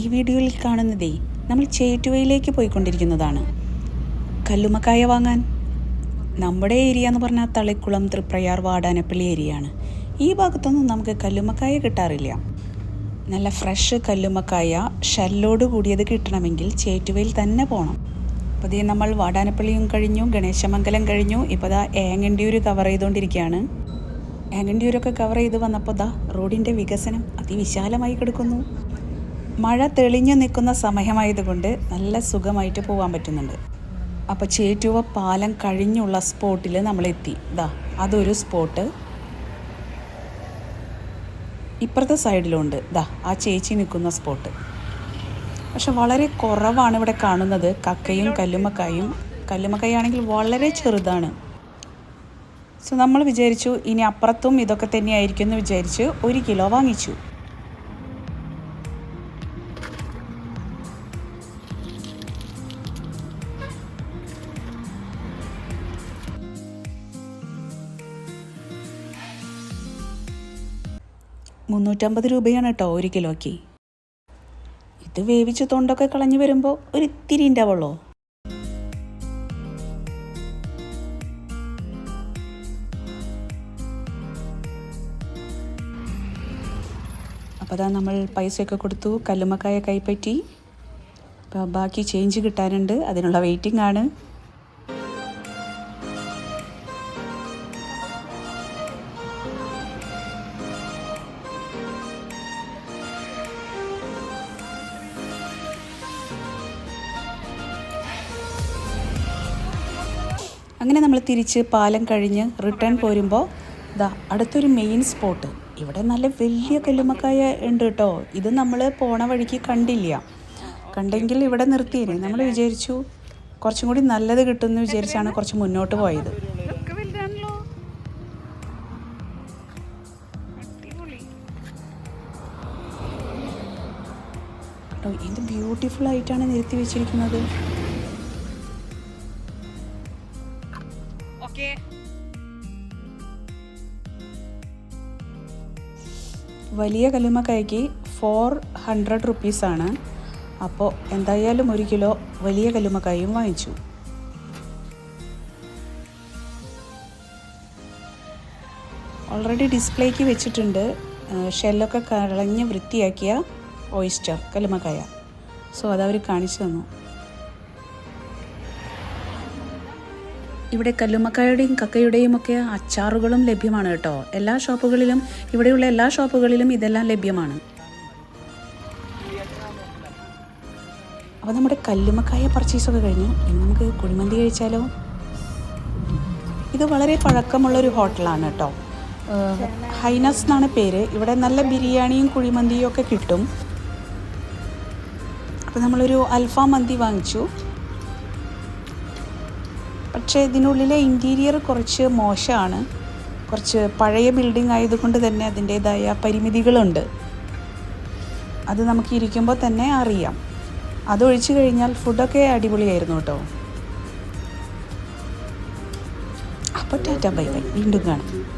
ഈ വീഡിയോയിൽ കാണുന്നതേ നമ്മൾ ചേറ്റുവയിലേക്ക് പോയിക്കൊണ്ടിരിക്കുന്നതാണ്. കല്ലുമക്കായ വാങ്ങാൻ. നമ്മുടെ ഏരിയ എന്ന് പറഞ്ഞാൽ തളിക്കുളം തൃപ്രയാർ വാടാനപ്പള്ളി ഏരിയയാണ്. ഈ ഭാഗത്തൊന്നും നമുക്ക് കല്ലുമക്കായ കിട്ടാറില്ല. നല്ല ഫ്രഷ് കല്ലുമക്കായ ഷെല്ലോട് കൂടിയത് കിട്ടണമെങ്കിൽ ചേറ്റുവയിൽ തന്നെ പോകണം അപ്പോൾ നമ്മൾ വാടാനപ്പള്ളിയും കഴിഞ്ഞു ഗണേശമംഗലം കഴിഞ്ഞു. ഇപ്പോൾ ദാ ഏങ്ങണ്ടിയൂർ കവർ ചെയ്തുകൊണ്ടിരിക്കുകയാണ് ഏങ്ങണ്ടിയൂരൊക്കെ കവർ ചെയ്ത് വന്നപ്പോൾ ദാ റോഡിന്റെ വികസനം അതിവിശാലമായി കിടക്കുന്നു. മഴ തെളിഞ്ഞു നിൽക്കുന്ന സമയമായതുകൊണ്ട് നല്ല സുഖമായിട്ട് പോകാൻ പറ്റുന്നുണ്ട്. അപ്പോൾ ചേറ്റുവ പാലം കഴിഞ്ഞുള്ള സ്പോട്ടിൽ നമ്മൾ എത്തി ദാ അതൊരു സ്പോട്ട്. ഇപ്പുറത്തെ സൈഡിലുണ്ട്. ദാ ആ ചേച്ചി നിൽക്കുന്ന സ്പോട്ട്. പക്ഷെ വളരെ കുറവാണ് ഇവിടെ കാണുന്നത്. കക്കയും കല്ലുമ്മക്കായും കല്ലുമ്മക്കായാണെങ്കിൽ വളരെ ചെറുതാണ്. സോ നമ്മൾ വിചാരിച്ചു ഇനി അപ്പുറത്തും ഇതൊക്കെ തന്നെയായിരിക്കും എന്ന് വിചാരിച്ച് ഒരു കിലോ വാങ്ങിച്ചു. മുന്നൂറ്റമ്പത് രൂപയാണ് കേട്ടോ ഒരു കിലോയ്ക്ക്. ഇത് വേവിച്ച് തൊണ്ടൊക്കെ കളഞ്ഞു വരുമ്പോൾ ഒരു ഇത്തിരി ഉണ്ടാവുള്ളൂ അപ്പോൾ അതാ നമ്മൾ പൈസയൊക്കെ കൊടുത്തു കല്ലുമക്കായ കൈപ്പറ്റി. അപ്പോൾ ബാക്കി ചേഞ്ച് കിട്ടാനുണ്ട് അതിനുള്ള വെയിറ്റിംഗ് ആണ്. അങ്ങനെ നമ്മൾ തിരിച്ച് പാലം കഴിഞ്ഞ് റിട്ടേൺ പോരുമ്പോൾ ഇതാ അടുത്തൊരു മെയിൻ സ്പോട്ട് ഇവിടെ നല്ല വലിയ കല്ലുമക്കായ ഉണ്ട് കേട്ടോ ഇത് നമ്മൾ പോണ വഴിക്ക് കണ്ടില്ല. കണ്ടെങ്കിൽ ഇവിടെ നിർത്തിയില്ല? നമ്മൾ വിചാരിച്ചു കുറച്ചും കൂടി നല്ലത് കിട്ടുമെന്ന് വിചാരിച്ചാണ് കുറച്ച് മുന്നോട്ട് പോയത്. കേട്ടോ ഇത് ബ്യൂട്ടിഫുൾ ആയിട്ടാണ് നിർത്തി വെച്ചിരിക്കുന്നത്. ഓക്കെ വലിയ കല്ലുമ്മക്കായ്ക്ക് ഫോർ ഹൺഡ്രഡ് റുപ്പീസാണ് അപ്പോൾ എന്തായാലും ഒരു കിലോ വലിയ കല്ലുമ്മക്കായും വാങ്ങിച്ചു. ഓൾറെഡി ഡിസ്പ്ലേക്ക് വെച്ചിട്ടുണ്ട്. ഷെല്ലൊക്കെ കളഞ്ഞ് വൃത്തിയാക്കിയ ഓയിസ്റ്റർ കല്ലുമ്മക്കായ. സോ അതവർ കാണിച്ചു തന്നു. ഇവിടെ കല്ലുമ്മക്കായുടെയും കക്കയുടെയും ഒക്കെ അച്ചാറുകളും ലഭ്യമാണ് കേട്ടോ. എല്ലാ ഷോപ്പുകളിലും ഇവിടെയുള്ള എല്ലാ ഷോപ്പുകളിലും ഇതെല്ലാം ലഭ്യമാണ്. അപ്പോൾ നമ്മുടെ കല്ലുമ്മക്കായ പർച്ചേസൊക്കെ കഴിഞ്ഞു. ഇനി നമുക്ക് കുഴിമന്തി കഴിച്ചാലോ? ഇത് വളരെ പഴക്കമുള്ള ഒരു ഹോട്ടലാണ് കേട്ടോ. ഹൈനസ് എന്നാണ് പേര്. ഇവിടെ നല്ല ബിരിയാണിയും കുഴിമന്തിയും ഒക്കെ കിട്ടും. അപ്പോൾ നമ്മളൊരു അൽഫാം മന്തി വാങ്ങിച്ചു. പക്ഷേ ഇതിനുള്ളിലെ ഇന്റീരിയർ കുറച്ച് മോശമാണ്. കുറച്ച് പഴയ ബിൽഡിംഗ് ആയതുകൊണ്ട് തന്നെ അതിന്റേതായ പരിമിതികളുണ്ട്. അത് നമുക്ക് ഇരിക്കുമ്പോൾ തന്നെ അറിയാം. അതൊഴിച്ചു കഴിഞ്ഞാൽ ഫുഡൊക്കെ അടിപൊളിയായിരുന്നു കേട്ടോ. അപ്പോൾ ടാറ്റ ബൈ ബൈ. വീണ്ടും കാണാം.